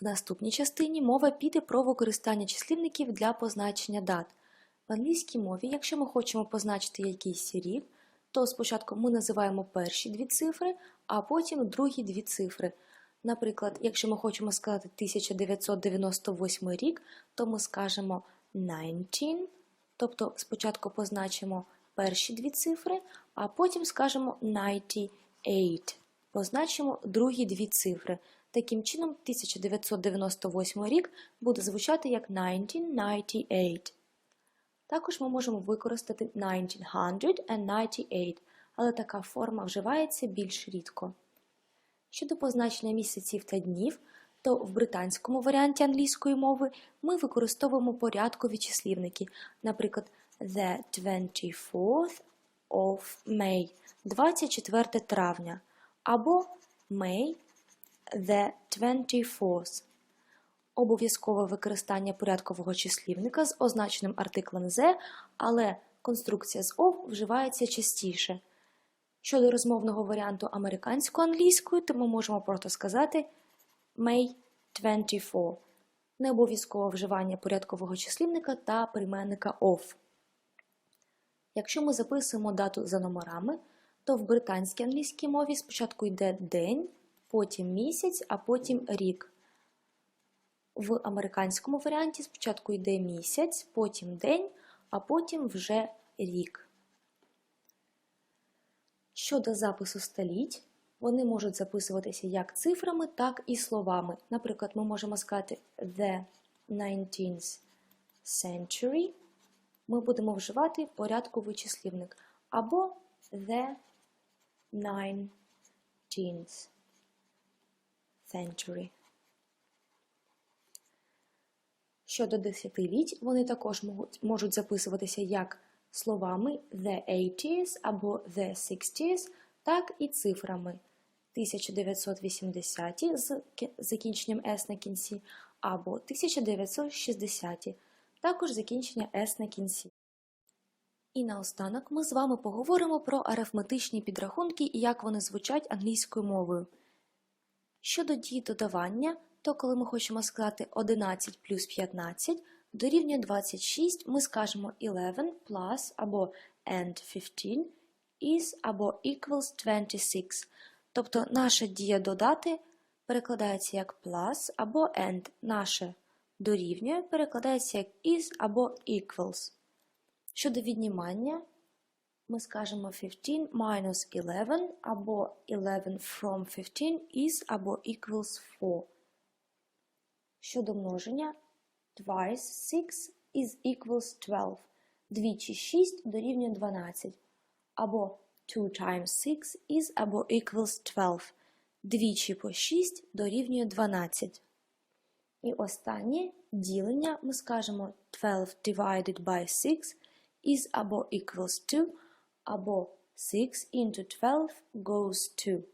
В наступній частині мова піде про використання числівників для позначення дат. В англійській мові, якщо ми хочемо позначити якийсь рік, то спочатку ми називаємо перші дві цифри, а потім другі дві цифри. Наприклад, якщо ми хочемо сказати 1998 рік, то ми скажемо 19, тобто спочатку позначимо перші дві цифри, а потім скажемо 98, позначимо другі дві цифри. Таким чином, 1998 рік буде звучати як 1998. Також ми можемо використати 1998, але така форма вживається більш рідко. Щодо позначення місяців та днів, то в британському варіанті англійської мови ми використовуємо порядкові числівники, наприклад, the 24th of May, 24 травня, або May the 24th. Обов'язкове використання порядкового числівника з означеним артиклем «the», але конструкція з «of» вживається частіше. Щодо розмовного варіанту американсько-англійською, то ми можемо просто сказати May 24. Не обов'язкове вживання порядкового числівника та прийменника of. Якщо ми записуємо дату за номерами, то в британській англійській мові спочатку йде день, потім місяць, а потім рік. В американському варіанті спочатку йде місяць, потім день, а потім вже рік. Щодо запису століть, вони можуть записуватися як цифрами, так і словами. Наприклад, ми можемо сказати The 19th century. Ми будемо вживати порядковий числівник. Або The 19th century. Щодо десятиліть, вони також можуть записуватися як словами the 80s або the 60s, так і цифрами 1980 з закінченням S на кінці, або 1960, також закінчення S на кінці. І наостанок ми з вами поговоримо про арифметичні підрахунки і як вони звучать англійською мовою. Щодо дії додавання, то коли ми хочемо сказати 11 плюс 15, дорівнює 26, ми скажемо 11 plus або and 15 is або equals 26. Тобто наша дія додати перекладається як plus або and. Наше дорівнює перекладається як is або equals. Щодо віднімання, ми скажемо 15 minus 11 або 11 from 15 is або equals 4. Щодо множення, twice 6 is equals 12. Двічі 6 дорівнює 12. Або 2 times 6 is або equals 12. Двічі по 6 дорівнює 12. І останнє ділення ми скажемо 12 divided by 6 is або equals 2, above 6 into 12 goes two.